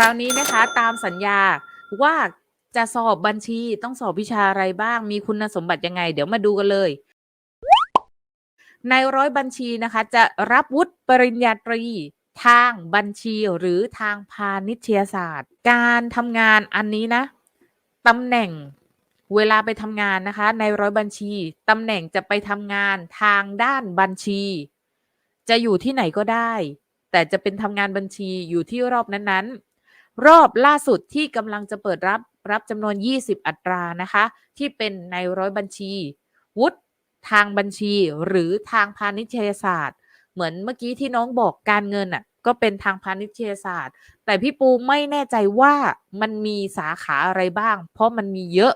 คราวนี้นะคะตามสัญญาว่าจะสอบบัญชีต้องสอบวิชาอะไรบ้าง มีคุณสมบัติยังไง เดี๋ยวมาดูกันเลยในร้อยบัญชีนะคะ จะรับวุฒิปริญญาตรี ทางบัญชีหรือทางพาณิชยศาสตร์ การทำงานอันนี้นะตำแหน่งเวลาไปทำงานนะคะในร้อยบัญชีตำแหน่งจะไปทำงานทางด้านบัญชี จะอยู่ที่ไหนก็ได้ แต่จะเป็นทำงานบัญชีอยู่ที่รอบนั้นๆ รอบล่าสุดที่กำลังจะเปิดรับรับจำนวน 20 อัตรานะคะ ที่เป็นในร้อยบัญชี วุฒิทางบัญชีหรือทางพาณิชยศาสตร์ เหมือนเมื่อกี้ที่น้องบอกการเงินอะก็เป็นทางพาณิชยศาสตร์ แต่พี่ปูไม่แน่ใจว่ามันมีสาขาอะไรบ้าง เพราะมันมีเยอะ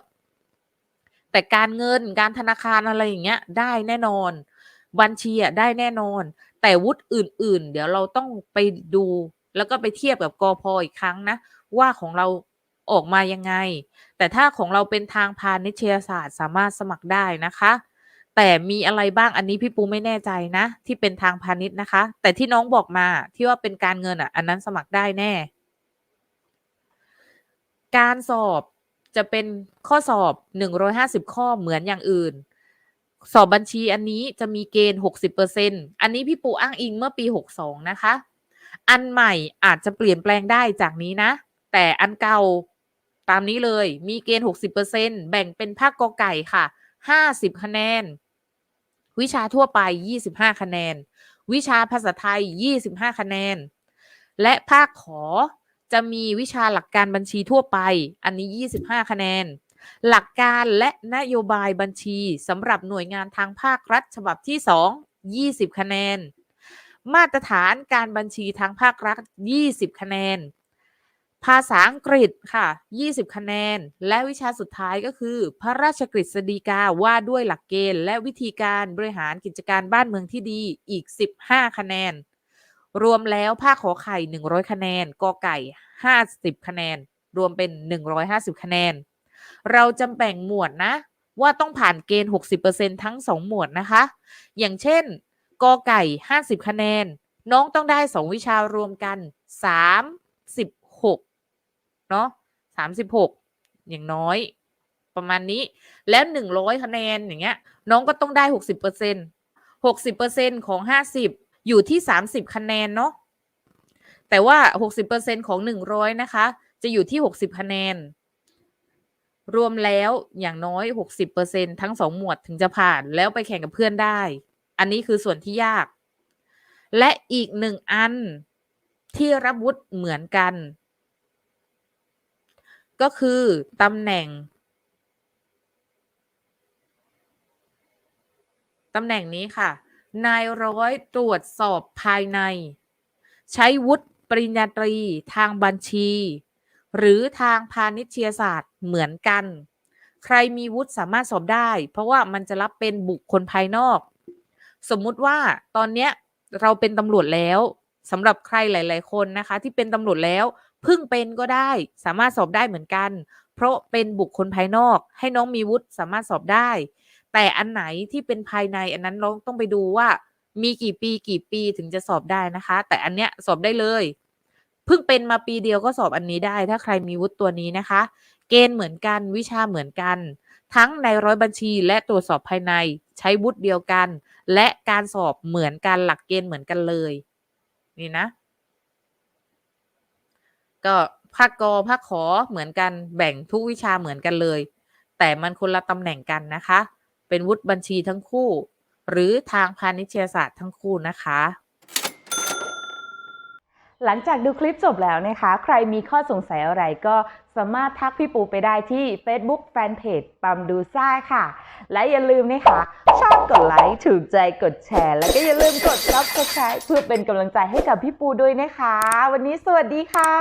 แต่การเงินการธนาคารอะไรอย่างเงี้ยได้แน่นอน บัญชีอะได้แน่นอน แต่วุฒิอื่น ๆ เดี๋ยวเราต้องไปดู แล้วก็ไปเทียบกับกอพออีกครั้งนะ ว่าของเราออกมายังไง แต่ถ้าของเราเป็นทางพาณิชยศาสตร์สามารถสมัครได้นะคะ แต่มีอะไรบ้างอันนี้พี่ปูไม่แน่ใจนะ ที่เป็นทางพาณิชย์นะคะ แต่ที่น้องบอกมาที่ว่าเป็นการเงินอะ อันนั้นสมัครได้แน่ การสอบจะเป็นข้อสอบ 150 ข้อเหมือนอย่างอื่น สอบบัญชีอันนี้จะมีเกณฑ์ 60%อันนี้พี่ปูอ้างอิงเมื่อปี 62 นะคะ อันใหม่อาจจะเปลี่ยนแปลงได้จากนี้นะ แต่อันเก่าตามนี้เลยมีเกณฑ์ 60%แบ่งเป็นภาคกอไก่ค่ะ 50 คะแนน วิชาทั่วไป 25 คะแนน วิชาภาษาไทย 25 คะแนน และภาคขอจะมีวิชาหลักการบัญชีทั่วไป อันนี้ 25 คะแนน หลักการและนโยบายบัญชีสำหรับหน่วยงานทางภาครัฐฉบับที่ 2 20 คะแนน มาตรฐานการบัญชีทางภาครัฐ 20 คะแนน ภาษาอังกฤษค่ะ 20 คะแนน และวิชาสุดท้ายก็คือ พระราชกฤษฎีกาว่าด้วยหลักเกณฑ์ และวิธีการบริหารกิจการบ้านเมืองที่ดีอีก 15 คะแนน รวมแล้วภาคขอไข่ 100 คะแนนกอไก่ 50 คะแนน รวมเป็น 150 คะแนน เราจำแบ่งหมวดนะว่าต้องผ่านเกณฑ์ 60%ทั้ง 2 หมวดนะคะ อย่างเช่น กอไก่ 50 คะแนน น้องต้องได้ 2 วิชารวมกัน 36 เนาะ36 อย่างน้อย ประมาณนี้ แล้ว 100 คะแนนอย่างเงี้ย น้องก็ต้องได้ 60% 60%ของ 50 อยู่ที่ 30 คะแนนเนาะแต่ว่า 60%ของ 100 นะคะ จะอยู่ที่ 60 คะแนน รวมแล้วอย่างน้อย 60%ทั้ง 2 หมวดถึงจะผ่านแล้วไปแข่งกับเพื่อนได้ อันนี้คือส่วนที่ยาก และอีกหนึ่งอันที่รับวุฒิเหมือนกัน ก็คือตำแหน่งตำแหน่งนี้ค่ะ นายร้อยตรวจสอบภายใน ใช้วุฒิปริญญาตรีทางบัญชี หรือทางพาณิชยศาสตร์เหมือนกัน ใครมีวุฒิสามารถสอบได้ เพราะว่ามันจะรับเป็นบุคคลภายนอก สมมุติว่าตอนเนี้ยเราเป็นตำรวจแล้วสำหรับใครหลาย ๆ คนนะคะ ที่เป็นตำรวจแล้วเพิ่งเป็นก็ได้ สามารถสอบได้เหมือนกัน เพราะเป็นบุคคลภายนอก ให้น้องมีวุฒิสามารถสอบได้ แต่อันไหนที่เป็นภายในอันนั้นเราต้องไปดูว่า มีกี่ปีกี่ปีถึงจะสอบได้นะคะ แต่อันเนี้ยสอบได้เลยเพิ่งเป็นมาปีเดียวก็สอบอันนี้ได้ ถ้าใครมีวุฒิตัวนี้นะคะ เกณฑ์เหมือนกันวิชาเหมือนกัน ทั้งในร้อยบัญชีและตรวจสอบภายใน ใช้วุฒิเดียวกัน และการสอบเหมือนกันหลักเกณฑ์เหมือนกันเลย นี่นะ ก็ภาคกอภาคขอเหมือนกันแบ่งทุกวิชาเหมือนกันเลย แต่มันคนละตำแหน่งกันนะคะ เป็นวุฒิบัญชีทั้งคู่ หรือทางพาณิชยศาสตร์ทั้งคู่นะคะหลังจากดูคลิปจบแล้วนะคะ ใครมีข้อสงสัยอะไรก็สามารถทักพี่ปูไปได้ที่ Facebook Fanpage ปั๊มดูซ่าค่ะ และอย่าลืมนะคะ ชอบกดไลค์ถูกใจกดแชร์ แล้วก็อย่าลืมกดซับสไครต์เพื่อเป็นกำลังใจให้กับพี่ปูด้วยนะคะ วันนี้สวัสดีค่ะ